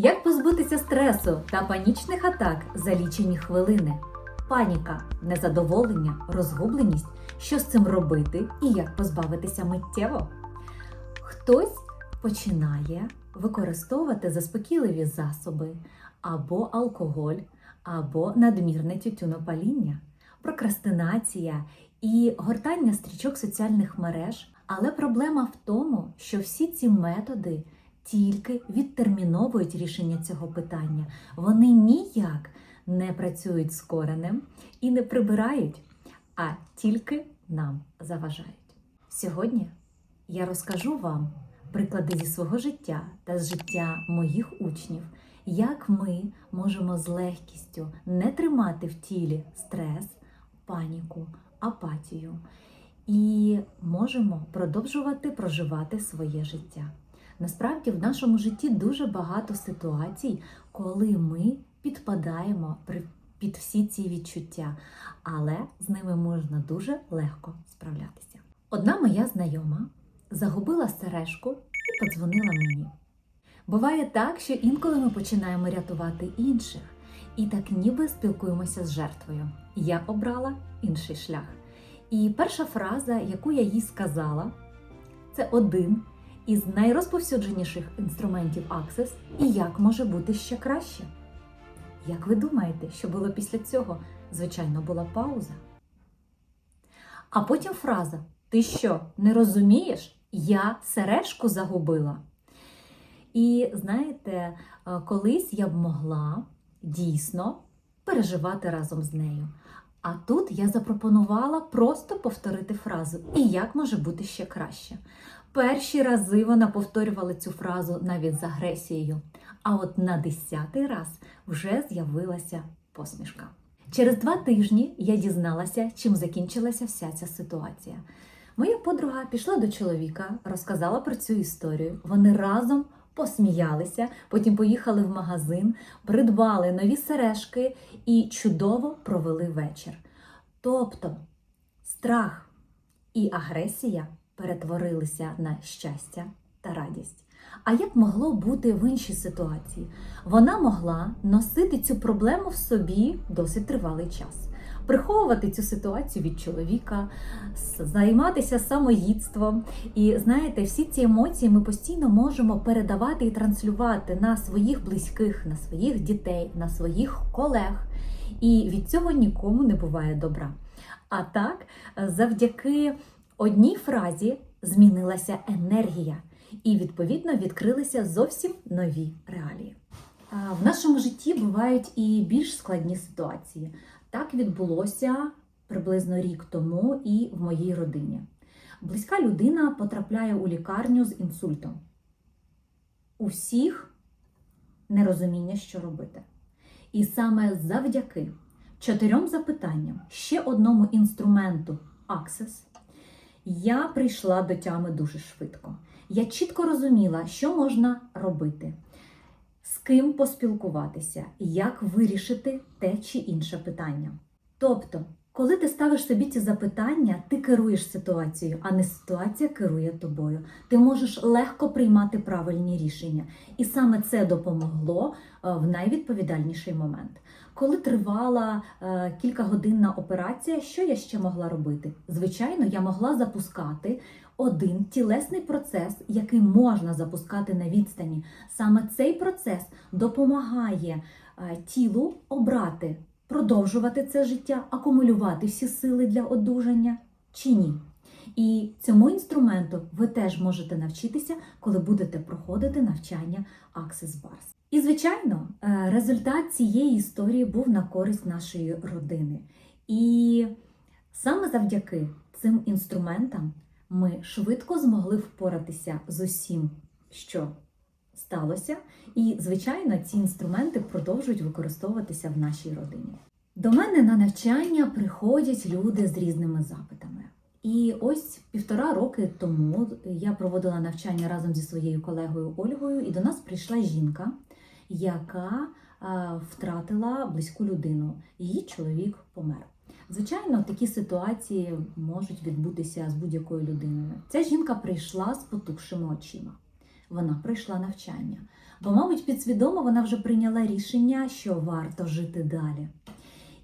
Як позбутися стресу та панічних атак за лічені хвилини? Паніка, незадоволення, розгубленість. Що з цим робити і як позбавитися миттєво? Хтось починає використовувати заспокійливі засоби або алкоголь, або надмірне тютюнопаління, прокрастинація і гортання стрічок соціальних мереж. Але проблема в тому, що всі ці методи тільки відтерміновують рішення цього питання. Вони ніяк не працюють з коренем і не прибирають, а тільки нам заважають. Сьогодні я розкажу вам приклади зі свого життя та з життя моїх учнів, як ми можемо з легкістю не тримати в тілі стрес, паніку, апатію і можемо продовжувати проживати своє життя. Насправді в нашому житті дуже багато ситуацій, коли ми підпадаємо під всі ці відчуття, але з ними можна дуже легко справлятися. Одна моя знайома загубила сережку і подзвонила мені. Буває так, що інколи ми починаємо рятувати інших, і так ніби спілкуємося з жертвою. Я обрала інший шлях. І перша фраза, яку я їй сказала, це один із найрозповсюдженіших інструментів Access і як може бути ще краще. Як ви думаєте, що було після цього? Звичайно, була пауза. А потім фраза: Ти що, не розумієш? Я сережку загубила. І знаєте, е, колись я б могла дійсно переживати разом з нею. А тут я запропонувала просто повторити фразу І як може бути ще краще. Перші рази вона повторювала цю фразу навіть з агресією, а от на десятий раз вже з'явилася посмішка. Через два тижні я дізналася, чим закінчилася вся ця ситуація. Моя подруга пішла до чоловіка, розказала про цю історію. Вони разом посміялися, потім поїхали в магазин, придбали нові сережки і чудово провели вечір. Тобто страх і агресія перетворилися на щастя та радість. А як могло бути в іншій ситуації? Вона могла носити цю проблему в собі досить тривалий час, приховувати цю ситуацію від чоловіка, займатися самоїдством. І знаєте, всі ці емоції ми постійно можемо передавати і транслювати на своїх близьких, на своїх дітей, на своїх колег. І від цього нікому не буває добра. А так, завдяки одній фразі змінилася енергія, і відповідно відкрилися зовсім нові реалії. В нашому житті бувають і більш складні ситуації. Так відбулося приблизно рік тому і в моїй родині. Близька людина потрапляє у лікарню з інсультом. У всіх нерозуміння, що робити. І саме завдяки чотирьом запитанням, ще одному інструменту Access, я прийшла до тями дуже швидко. Я чітко розуміла, що можна робити, ким поспілкуватися, як вирішити те чи інше питання. Тобто, коли ти ставиш собі ці запитання, ти керуєш ситуацією, а не ситуація керує тобою. Ти можеш легко приймати правильні рішення. І саме це допомогло е, в найвідповідальніший момент. Коли тривала е, кількагодинна операція, що я ще могла робити? Звичайно, я могла запускати один тілесний процес, який можна запускати на відстані. Саме цей процес допомагає е, тілу обрати, продовжувати це життя, акумулювати всі сили для одужання чи ні. І цьому інструменту ви теж можете навчитися, коли будете проходити навчання Access Bars. І, звичайно, е, результат цієї історії був на користь нашої родини. І саме завдяки цим інструментам ми швидко змогли впоратися з усім, що сталося. І, звичайно, ці інструменти продовжують використовуватися в нашій родині. До мене на навчання приходять люди з різними запитами. І ось півтора роки тому я проводила навчання разом зі своєю колегою Ольгою, і до нас прийшла жінка, яка втратила близьку людину. Її чоловік помер. Звичайно, такі ситуації можуть відбутися з будь-якою людиною. Ця жінка прийшла з потухшими очима. Вона пройшла навчання. Бо, мабуть, підсвідомо вона вже прийняла рішення, що варто жити далі.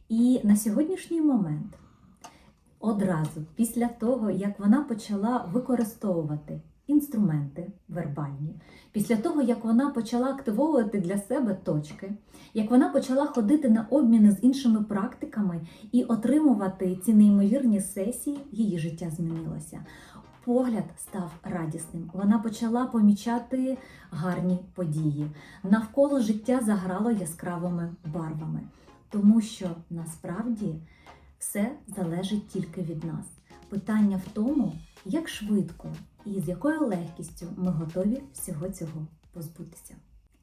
І на сьогоднішній момент, одразу після того, як вона почала використовувати інструменти вербальні, після того, як вона почала активовувати для себе точки, як вона почала ходити на обміни з іншими практиками і отримувати ці неймовірні сесії, її життя змінилося. Погляд став радісним. Вона почала помічати гарні події. Навколо життя заграло яскравими барвами, тому що насправді все залежить тільки від нас. Питання в тому, як швидко і з якою легкістю ми готові всього цього позбутися.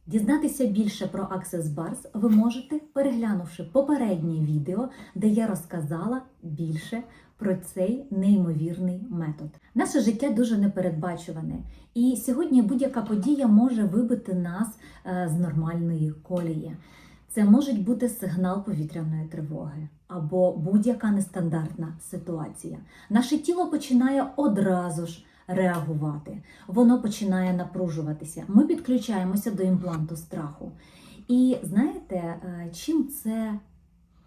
Дізнатися більше про Access Bars ви можете, переглянувши попереднє відео, де я розказала більше про цей неймовірний метод. Наше життя дуже непередбачуване, і сьогодні будь-яка подія може вибити нас е, з нормальної колії. Це може бути сигнал повітряної тривоги або будь-яка нестандартна ситуація. Наше тіло починає одразу ж реагувати, воно починає напружуватися. Ми підключаємося до імпланту страху. І знаєте, е, чим це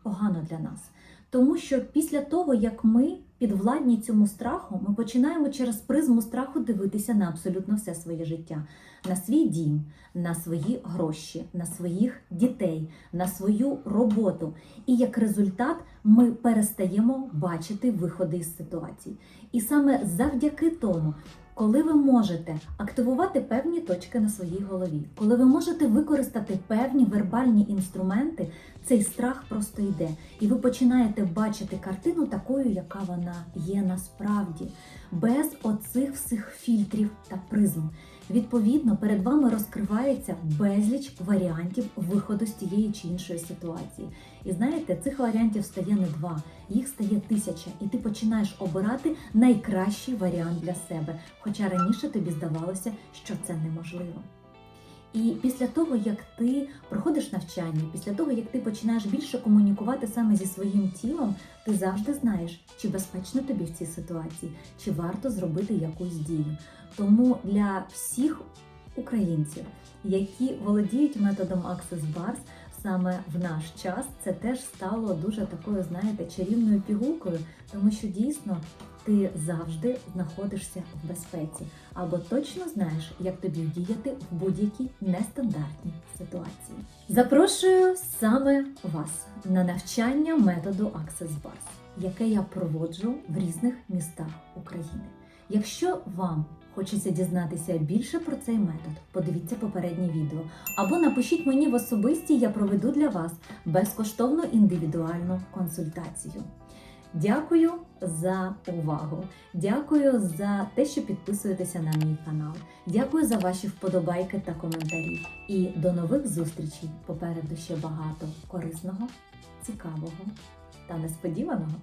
погано для нас? Тому що після того, як ми підвладні цьому страху, ми починаємо через призму страху дивитися на абсолютно все своє життя, на свій дім, на свої гроші, на своїх дітей, на свою роботу. І як результат ми перестаємо бачити виходи із ситуацій. І саме завдяки тому. Коли ви можете активувати певні точки на своїй голові, коли ви можете використати певні вербальні інструменти, цей страх просто йде, і ви починаєте бачити картину такою, яка вона є насправді, без оцих всіх фільтрів та призм. Відповідно, перед вами розкривається безліч варіантів виходу з тієї чи іншої ситуації. І знаєте, цих варіантів стає не два, їх стає тисяча, і ти починаєш обирати найкращий варіант для себе. Хоча раніше тобі здавалося, що це неможливо. І після того, як ти проходиш навчання, після того, як ти починаєш більше комунікувати саме зі своїм тілом, ти завжди знаєш, чи безпечно тобі в цій ситуації, чи варто зробити якусь дію. Тому для всіх українців, які володіють методом Access Bars, саме в наш час це теж стало дуже такою, знаєте, чарівною пігулкою, тому що дійсно ти завжди знаходишся в безпеці або точно знаєш, як тобі діяти в будь-якій нестандартній ситуації. Запрошую саме вас на навчання методу Access Bars, яке я проводжу в різних містах України. Якщо вам хочеться дізнатися більше про цей метод, подивіться попереднє відео або напишіть мені в особисті, я проведу для вас безкоштовну індивідуальну консультацію. Дякую за увагу. Дякую за те, що підписуєтеся на мій канал. Дякую за ваші вподобайки та коментарі. І до нових зустрічей. Попереду ще багато корисного, цікавого та несподіваного.